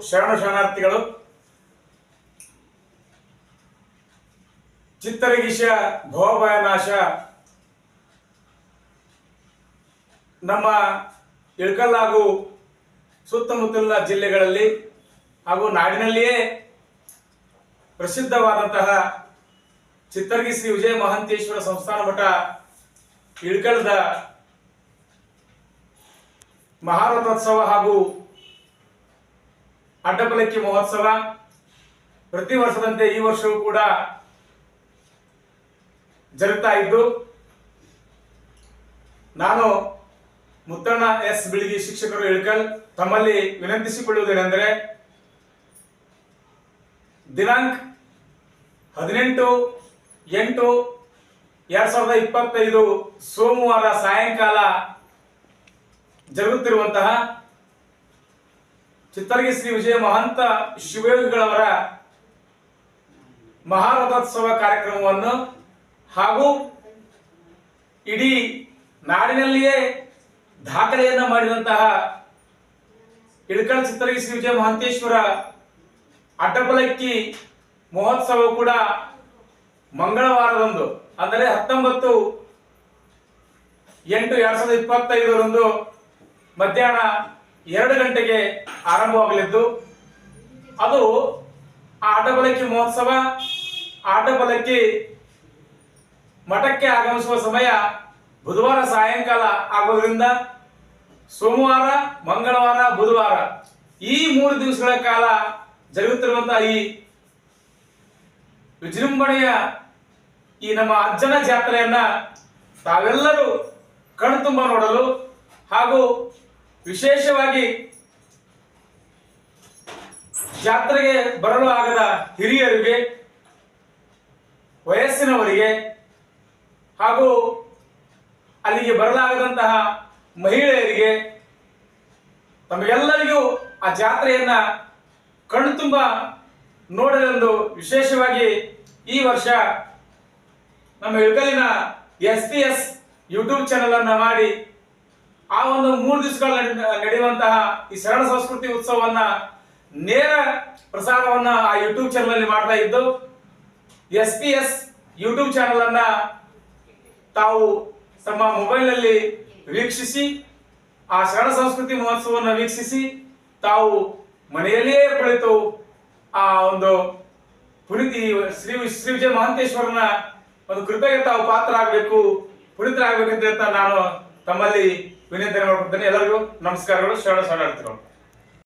ಶರಣ ಶರಣಾರ್ಥಿಗಳು. ಚಿತ್ತರಗಿಶ ಭವಭಯ ನಮ್ಮ ಇಳಕಲ್ ಹಾಗೂ ಸುತ್ತಮುತ್ತಲಿನ ಜಿಲ್ಲೆಗಳಲ್ಲಿ ಹಾಗೂ ನಾಡಿನಲ್ಲಿಯೇ ಪ್ರಸಿದ್ಧವಾದಂತಹ ಚಿತ್ತರ್ಗಿ ಶ್ರೀ ವಿಜಯ ಮಹಾಂತೇಶ್ವರ ಸಂಸ್ಥಾನ ಮಠ ಇಳ್ಕಳದ ಮಹಾರಥೋತ್ಸವ ಹಾಗೂ ಅಡ್ಡಪಲಕ್ಕಿ ಮಹೋತ್ಸವ. ಪ್ರತಿ ವರ್ಷದಂತೆ ಈ ವರ್ಷವೂ ಕೂಡ ಜರುಗ್ತಾ ಇದ್ದು, ನಾನು ಮುತ್ತಣ್ಣ ಎಸ್ ಬಿಳಿಗಿ ಶಿಕ್ಷಕರು ಇಳ್ಕಲ್ ತಮ್ಮಲ್ಲಿ ವಿನಂತಿಸಿಕೊಳ್ಳುವುದೇನೆಂದರೆ, ದಿನಾಂಕ ಹದಿನೆಂಟು, ಎಂಟು, ಎರಡ್ ಸಾವಿರದ ಇಪ್ಪತ್ತೈದು ಸೋಮವಾರ ಸಾಯಂಕಾಲ ಜರುಗುತ್ತಿರುವಂತಹ ಚಿತ್ತರಗಿ ಶ್ರೀ ವಿಜಯ ಮಹಂತ ಶಿವಯೋಗಿಗಳವರ ಮಹಾರಥೋತ್ಸವ ಕಾರ್ಯಕ್ರಮವನ್ನು ಹಾಗೂ ಇಡೀ ನಾಡಿನಲ್ಲಿಯೇ ದಾಖಲೆಯನ್ನು ಮಾಡಿದಂತಹ ಇಳಕಲ್ ಚಿತ್ರಗಿ ಶ್ರೀ ವಿಜಯ ಮಹಂತೇಶ್ವರ ಅಡ್ಡಪಲಕ್ಕಿ ಮಹೋತ್ಸವ ಕೂಡ ಮಂಗಳವಾರದಂದು, ಅಂದರೆ ಹತ್ತೊಂಬತ್ತು ಎಂಟು ಎರಡ್ ಸಾವಿರದ ಇಪ್ಪತ್ತೈದರಂದು ಮಧ್ಯಾಹ್ನ ಎರಡು ಗಂಟೆಗೆ ಆರಂಭವಾಗಲಿದ್ದು, ಅದು ಆಟಬಲಕ್ಕಿ ಮಹೋತ್ಸವ. ಆಟಬಲಕ್ಕಿ ಮಠಕ್ಕೆ ಆಗಮಿಸುವ ಸಮಯ ಬುಧವಾರ ಸಾಯಂಕಾಲ ಆಗೋದ್ರಿಂದ ಸೋಮವಾರ, ಮಂಗಳವಾರ, ಬುಧವಾರ ಈ ಮೂರು ದಿವಸಗಳ ಕಾಲ ಜರುಗುತ್ತಿರುವಂತಹ ಈ ವಿಜೃಂಭಣೆಯ ಈ ನಮ್ಮ ಅಜ್ಜನ ಜಾತ್ರೆಯನ್ನ ತಾವೆಲ್ಲರೂ ಕಣ್ತುಂಬ ನೋಡಲು ಹಾಗೂ ವಿಶೇಷವಾಗಿ ಜಾತ್ರೆಗೆ ಬರಲು ಆಗದ ಹಿರಿಯರಿಗೆ, ವಯಸ್ಸಿನವರಿಗೆ ಹಾಗೂ ಅಲ್ಲಿಗೆ ಬರಲಾಗದಂತಹ ಮಹಿಳೆಯರಿಗೆ ತಮಗೆಲ್ಲರಿಗೂ ಆ ಜಾತ್ರೆಯನ್ನ ಕಣ್ತುಂಬ ನೋಡಲೆಂದು ವಿಶೇಷವಾಗಿ ಈ ವರ್ಷ ನಮ್ಮ ಇಳಕಲಿನ S P S YouTube channel ಅನ್ನ ಮಾಡಿ ಆ ಒಂದು ಮೂರು ದಿವಸಗಳ ನಡೆಯುವಂತಹ ಈ ಶರಣ ಸಂಸ್ಕೃತಿ ಉತ್ಸವವನ್ನ ನೇರ ಪ್ರಸಾರವನ್ನ ಆ ಯೂಟ್ಯೂಬ್ ಚಾನಲ್ ಅಲ್ಲಿ ಮಾಡ್ತಾ ಇದ್ದು S P S YouTube channel ಅನ್ನ ತಾವು ತಮ್ಮ ಮೊಬೈಲ್ನಲ್ಲಿ ವೀಕ್ಷಿಸಿ, ಆ ಶರಣ ಸಂಸ್ಕೃತಿ ಮಹೋತ್ಸವವನ್ನು ವೀಕ್ಷಿಸಿ, ತಾವು ಮನೆಯಲ್ಲಿಯೇ ಕುಳಿತು ಆ ಒಂದು ಪುನೀತಿ ಶ್ರೀ ಶ್ರೀ ವಿಜಯ ಮಹಾಂತೇಶ್ವರನ ಒಂದು ಕೃಪೆಗೆ ತಾವು ಪಾತ್ರ ಆಗ್ಬೇಕು ಪುನೀತರಾಗಬೇಕಂತ ನಾನು ತಮ್ಮಲ್ಲಿ ವಿನಂತಿ ಮಾಡ್ಕೊಳ್ತೇನೆ ಎಲ್ಲರಿಗೂ ನಮಸ್ಕಾರಗಳು. ಶರಣ ಶರಣಾರ್ಥಿಗಳು